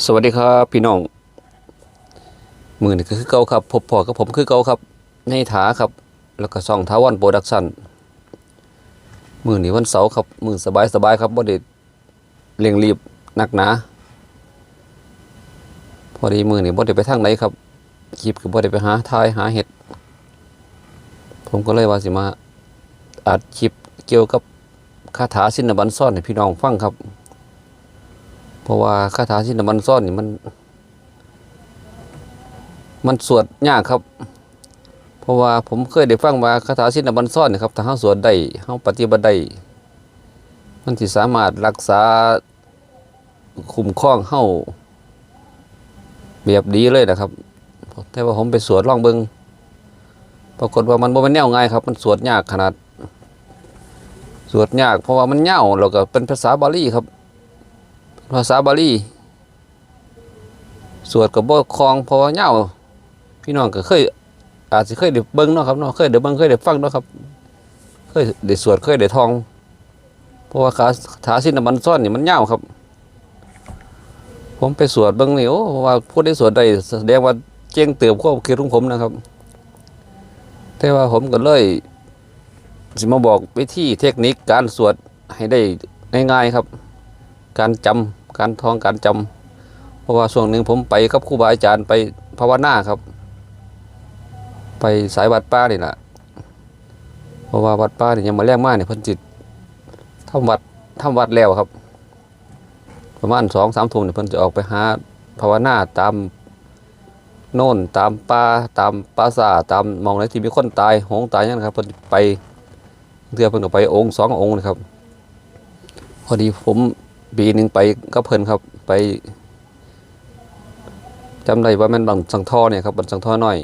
สวัสดีครับพี่น้องมือนี่ก็คือเก่าครับพบพอกับผมคือเก่าครับ ในถาครับ แล้วก็ช่องทาวันโปรดักชั่นมือนี่วันเสาร์ครับ มือสบายสบายครับบ่ได้เร่งรีบหนักหนาพอดีมือนี่บ่ได้ไปทางไหนครับคลิปก็บ่ได้ไปหาทายหาเห็ด ผมก็เลยว่าสิมาอัดคลิปเกี่ยวกับคาถาสินบันซ่อนให้พี่น้องฟังครับ เพราะว่าคาถาชินบันซ่อนนี่มัน มันสวดยากครับ เพราะว่าผมเคยได้ฟังว่าคาถาชินบันซ่อนนี่ครับถ้าเฮาสวดได้เฮาปฏิบัติได้มันสิสามารถรักษาคุ้มครองเฮาแบบดีเลยนะครับ แต่ว่าผมไปสวดลองเบิงปรากฏว่ามันบ่แม่นแนวง่ายครับ มันสวดยากขนาด สวดยากเพราะว่ามันยาแล้วก็เป็นภาษาบาลีครับ ภาษาบาลีสวดกับบ่คลองเพราะว่าเหย้าพี่น้องก็เคย อาจจะเคยได้เบิ่งเนาะครับเนาะเคยได้เบิ่งเคยได้ฟังเนาะครับ เคยได้สวดเคยได้ทองเพราะว่าคาถาสินบันซ่อนนี่มันยาครับ ผมไปสวดเบิ่งนี่โอ้ว่าผู้ได้สวดได้แสดงว่าเก่งเติบความคิดของผมนะครับ แต่ว่าผมก็เลยสิมาบอกวิธีเทคนิคการสวดให้ได้ง่ายๆครับ การจำ การท่องการจำเพราะว่าช่วงหนึ่งผมไปกับครูบาอาจารย์ไปภาวนาครับ ไปสายวัดป้านี่แหละเพราะว่าวัดป้านี่ยังมาแรงมากเนี่ยเพิ่นจิตทำวัดทำวัดแล้วครับ ประมาณสองสามทุ่มเนี่ยเพิ่นจะออกไปหาภาวนาตามโน่นตามป่าตามปราสาตามมองไหนที่มีคนตายหงตายนั่นครับเพิ่นไปเทื่อเพิ่นก็ไปองค์สององค์นะครับ พอดีผม ปีหนึ่งไปก็เพลินครับไปจำได้ว่ามันบังสังท่อเนี่ยครับบังสังท่อน้อย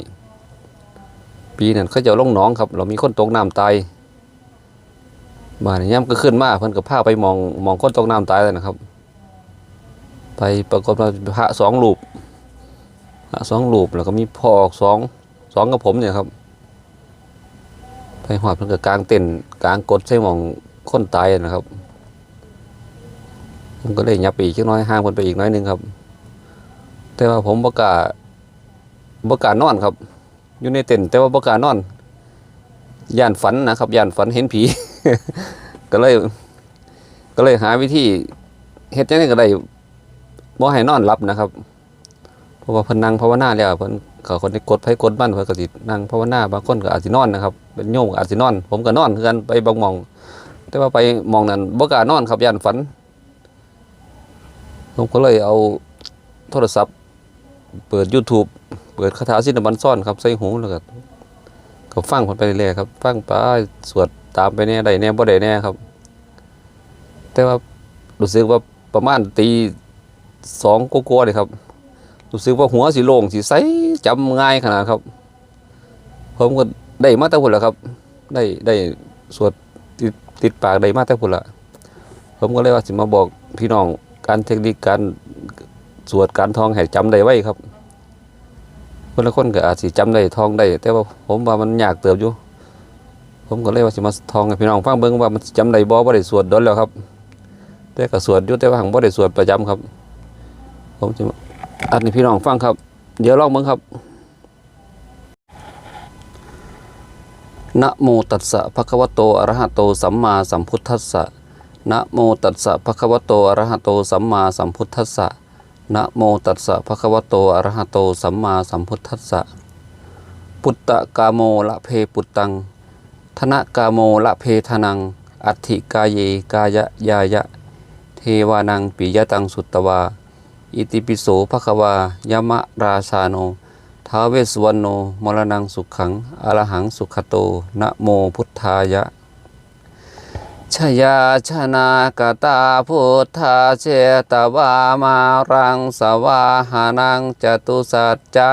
ปีนั้นเขาจะลงหนองครับ เรามีคนตกน้ำตายบ้านนี้ย่ำก็ขึ้นมาเพิ่นก็พาไปมองมองคนตกน้ำตายเลยนะครับ ไปปรากฏว่าพระสองรูปพระสองรูปแล้วก็มีพ่อสองสองกับผมเนี่ยครับ ไปหอดเพิ่นก็กลางเต็นกลางกดใส่หมองคนตายนะครับ ผมก็เลยยับไปอีกจักน้อยห่างคนไปอีกน้อยหนึงครับ แต่ว่าผมประกล้าประกล้านอนครับ อยู่ในเต็นท์แต่ว่าประกล้านอนย่านฝันนะครับย่านฝันเห็นผี ก็เลย ก็เลยหาวิธีเฮ็ดจังได๋ก็ได้บ่ให้นอนหลับนะครับเพราะว่าเพิ่นนั่งภาวนาแล้วเพิ่นเขาคนที่กดไผกดมันเพิ่นก็สินั่งภาวนาบางคนก็อาจสินอนนะครับเป็นโยมก็อาจสินอน ผมก็นอนคือกันไปบางมอง แต่ว่าไปมองนั้นบ่กล้านอนครับย่านฝัน ผมก็เลยเอาโทรศัพท์ เปิด YouTube เปิดคาถาสินบันซ่อนครับใส่หูแล้วก็ก็ฟังคนไปเรื่อยๆครับฟังไปสวดตามไปแน่ได้แน่บ่ได้แน่ครับ แต่ว่ารู้สึกว่าประมาณตีสองกว่าๆเลยครับรู้สึกว่าหัวสิโล่งสิใสจำง่ายขนาดครับ ผมก็ได้มาแต่พุ่นแหละครับ ได้ได้สวดติดติดปากได้มาแต่พุ่นละผมก็เลยว่าสิมาบอกพี่น้อง การเทคนิคการสวดการท่องให้จำได้ไว้ครับคนละคนก็อาจสิจำได้ท่องได้ แต่ว่าผมว่ามันยากเติบอยู่ ผมก็เลยว่าสิมาท่องให้พี่น้องฟังเบิ่งว่ามันสิจำได้บ่บ่ได้สวดดนแล้วครับ แต่ก็สวดอยู่แต่ว่าหังบ่ได้สวดประจำครับ ผมจะอัดให้พี่น้องฟังครับ เดี๋ยวลองเบิ่งครับนะโมตัสสะภะคะวะโตอะระหะโตสัมมาสัมพุทธัสสะ นะโมตัสสะภะคะวะโตอะระหะโตสัมมาสัมพุทธัสสะนะโมตัสสะภะคะวะโตอะระหะโตสัมมาสัมพุทธัสสะปุตตะกาโมละเพปุตตัง ธนะกาโมละเพทนัง อัตถิกายเยกายะยายะ เทวานังปิยตังสุตตวา อิติปิโสภะคะวายมะราชาโนท้าเวสวรรณโนมรณังสุขังอรหังสุขโตนะโมพุทธายะ ชยาชนากตาพุทธาเจตวามารังสวาหานังจตุสัจจะ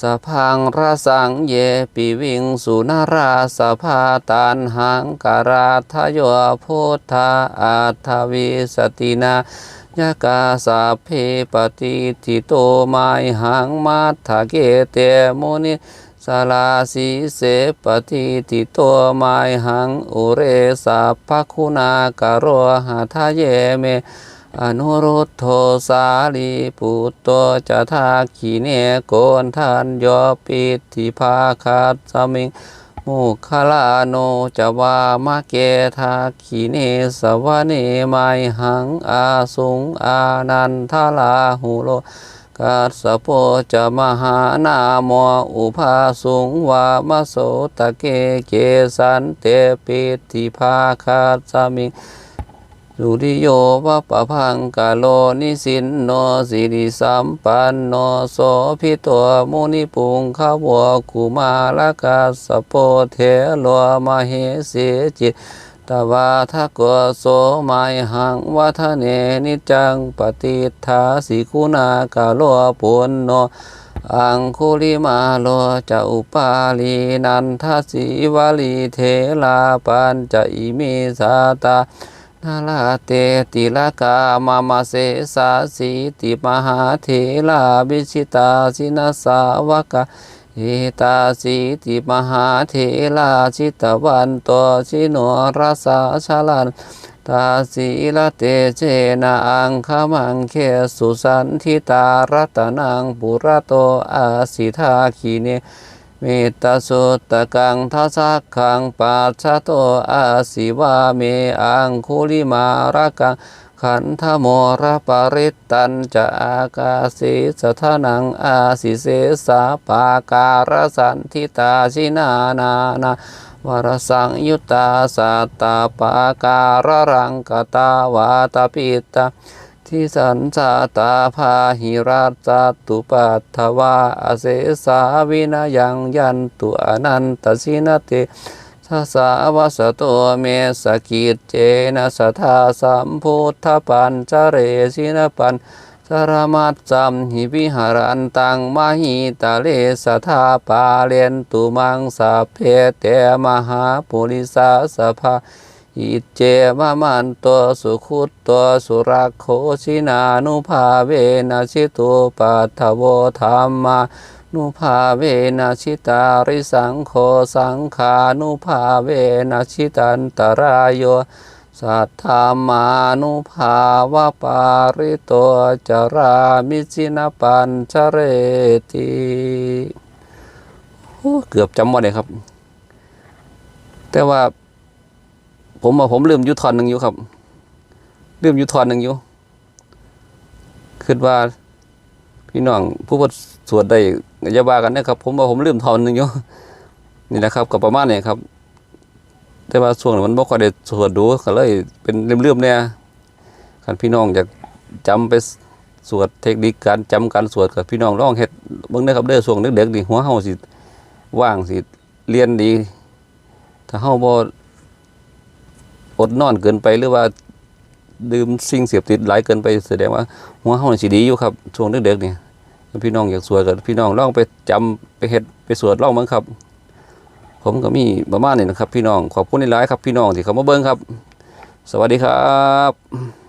สพังรสังเยปิวิงสุนาราสภาตันหังการาทโยพุทธาอัตวิสตินายกาสาเพปฏิทิโตไมหังมัทธเกเตมุนิ สาลาสีเสปฏิทิตัวไมหังอุเรสัพพคุณากโรหาทาเยเม อนุรุตโทสาลีปุตโตจะทาขีเนโกนทานยอปิธิภาคาสมิงมุขลาโนจะวามะเกทาขีเนสวะเนไมหังอาสุงอานันทลาหุโล กัสโปจะมหานาโมอุภาสุงวามโสตะเกเกสันเตปิติภาคาสมิงสุริโยวะปะพังกาโลนิสินโนสิริสัมปันโนโสพิตัวมุนิปุงขาวกุมาลกาสโปเทโลมเหสีจิต ตวาทะกโสไมหังวัฒเนนิจังปฏิทาสิคุณากาโลปุณโนอังคุลิมาโลจะอุปาลีนันทสีวลีเทลาปัญจะอิมิสาตานาลาเตติลากามามาเสสาสีติมหาเทลาบิชิตาสินาสาวกะ เอตาสีติมหาเทลาชิตวันโตชิโนราสาชาลันตาสีละเตเจนะอังคมังเคสุสันทิตารัตนังปุระโตอาสิทาคีเนเมตตาสุตตะกังทัสสะขังปัสสะโตอาสิวาเมอังคุลิมาระกัง ขันธโมระปริตตันจะอากาสิสทนังอาสิเสสาปาการสันทิตาชินานานาวรสังยุตตาสัตตาปาการรังกตาวาตาปิตาทิสันสาตาพาหิราชตุปัตถวาอเสสาวินายังยันตุอนันตสินติ ทัสสาวสโตเมสกิจเจนะสทาสัมพุทธปัญจเรสินปันสรมัตสัมหิวิหารันตังมหิตาเลสทาปาเลนตุมังสัเพเตมหาปุริสาสภาอิเจมะมันตัวสุขุตตัวสุรักโคชินานุภาเวนะชิตุปัทถโวธรรมา นุภาเวนะชิตาริสังโฆสังขานุภาเวนะชิตันตรายโยสัทธามานุภาวะปาริโตจารามิจินปัญชเรติเกือบจำว่าได้ครับ แต่ว่า ผมว่าผมลืมยุทอนหนึ่งอยู่ครับ ลืมยุทอนหนึ่งอยู่คิดว่า พี่น้องผู้ประสวดได้อย่าว่ากันนะครับ ผมว่าผมลืมทอนหนึ่งอยู่นี่นะครับก็ประมาณนี้ครับ แต่ว่าช่วงนั้นมันบ่ค่อยได้สวดดูก็เลย เป็นลืมๆเนี่ยคันพี่น้องอยากจำไปสวดเทคนิคการจำการสวดกับพี่น้องลองเฮ็ดเบิ่งนะครับเด้อช่วงเด็กๆนี่หัวเฮาสิว่างสิเรียนดี ถ้าเฮาบ่อดนอนเกินไปหรือว่าดื่มสิ่งเสพติดหลายเกินไปแสดงว่าหัวเฮาสิดีอยู่ครับช่วงเด็กๆนี่ พี่น้องอยากสวดกับพี่น้องลองไปจำไปเห็ดไปสวดลองมั้งครับ ผมก็มีประมาณนี้นะครับ พี่น้องขอบคุณหลายครับพี่น้องที่เขามาเบิ่งครับ สวัสดีครับ